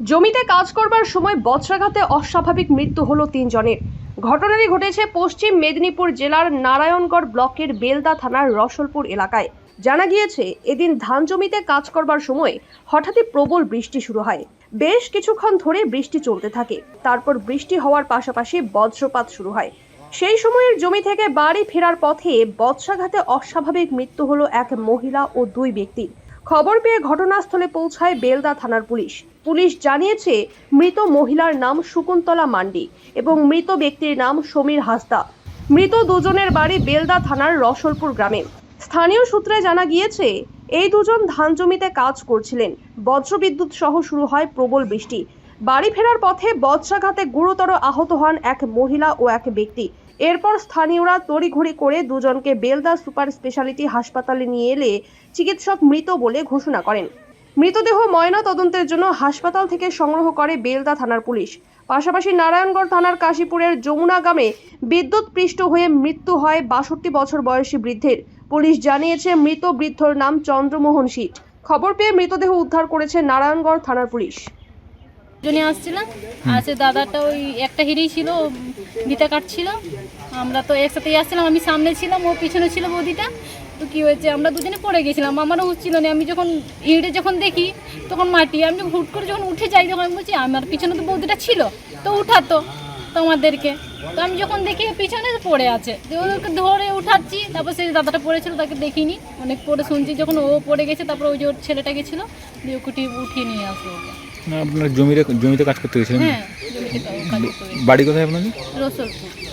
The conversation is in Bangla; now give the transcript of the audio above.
জমিতে কাজ করবার সময় বজ্রাঘাতে অস্বাভাবিক মৃত্যু হলো তিনজনের। ঘটনাটি ঘটেছে পশ্চিম মেদিনীপুর জেলার নারায়ণগড় ব্লকের বেলদা থানার রসলপুর এলাকায়। জানা গিয়েছে, এদিন ধান জমিতে কাজ করবার সময় হঠাৎই প্রবল বৃষ্টি শুরু হয়। বেশ কিছুক্ষণ ধরে বৃষ্টি চলতে থাকে। তারপর বৃষ্টি হওয়ার পাশাপাশি বজ্রপাত শুরু হয়। সেই সময়ের জমি থেকে বাড়ি ফেরার পথে বজ্রাঘাতে অস্বাভাবিক মৃত্যু হলো এক মহিলা ও দুই ব্যক্তির খবর পেয়ে ঘটনাস্থলে পৌঁছায় বেলদা থানার পুলিশ। পুলিশ জানিয়েছে, মৃত মহিলার নাম শকুন্তলা মান্ডি এবং মৃত ব্যক্তির নাম সমীর হাসদা। মৃত দুজনের বাড়ি বেলদা থানার রসলপুর গ্রামে। স্থানীয় সূত্রে জানা গিয়েছে, এই দুজন ধান জমিতে কাজ করছিলেন। বজ্রবিদ্যুৎ সহ শুরু হয় প্রবল বৃষ্টি। বাড়ি ফেরার পথে বজ্রাঘাতে গুরুতর আহত হন এক মহিলা ও এক ব্যক্তি। এরপর স্থানীয়রা তড়িঘড়ি করে দুজনকে বেলদা সুপার স্পেশালিটি হাসপাতালে নিয়ে এলে চিকিৎসক মৃত বলে ঘোষণা করেন। মৃতদেহ ময়না তদন্তের জন্য হাসপাতাল থেকে সংগ্রহ করে বেলদা থানার পুলিশ। পাশাপাশি নারায়ণগড় থানার কাশীপুরের যমুনা গ্রামে বিদ্যুৎ পৃষ্ঠ হয়ে মৃত্যু হয় বাষট্টি বছর বয়সী বৃদ্ধের। পুলিশ জানিয়েছে, মৃত বৃদ্ধর নাম চন্দ্রমোহন শীট। খবর পেয়ে মৃতদেহ উদ্ধার করেছে নারায়ণগড় থানার পুলিশ। জনে আসছিলাম। আছে দাদাটা ওই একটা হিরেই ছিল ভিটা কাটছিল। আমরা তো একসাথেই আসছিলাম, আমি সামনে ছিলাম, ও পিছনে ছিল বৌদিটা। তো কী হয়েছে, আমরা দুজনে পড়ে গেছিলাম। আমারও হুচ্ছিল না, আমি যখন হিঁড়ে যখন দেখি, তখন মাটি, আমি হুট করে যখন উঠে যাই, তখন আমি বলছি, আমার পিছনে তো বৌদিটা ছিল, তো উঠাতো তোমাদেরকে। তো আমি যখন দেখি পিছনে পড়ে আছে। ওদেরকে ধরে উঠাচ্ছি, তারপর সেই দাদাটা পড়েছিল, তাকে দেখিনি। অনেক পরে শুনছি, যখন ও পড়ে গেছে, তারপর ওই যে ওর ছেলেটা গেছিল, দিয়ে উঠিয়ে উঠিয়ে নিয়ে আসলো ওকে। না আপনার জমিতে জমিতে কাজ করতে গেছিলেন? হ্যাঁ। বাড়ি কোথায় আপনাদের? রসুলপুর।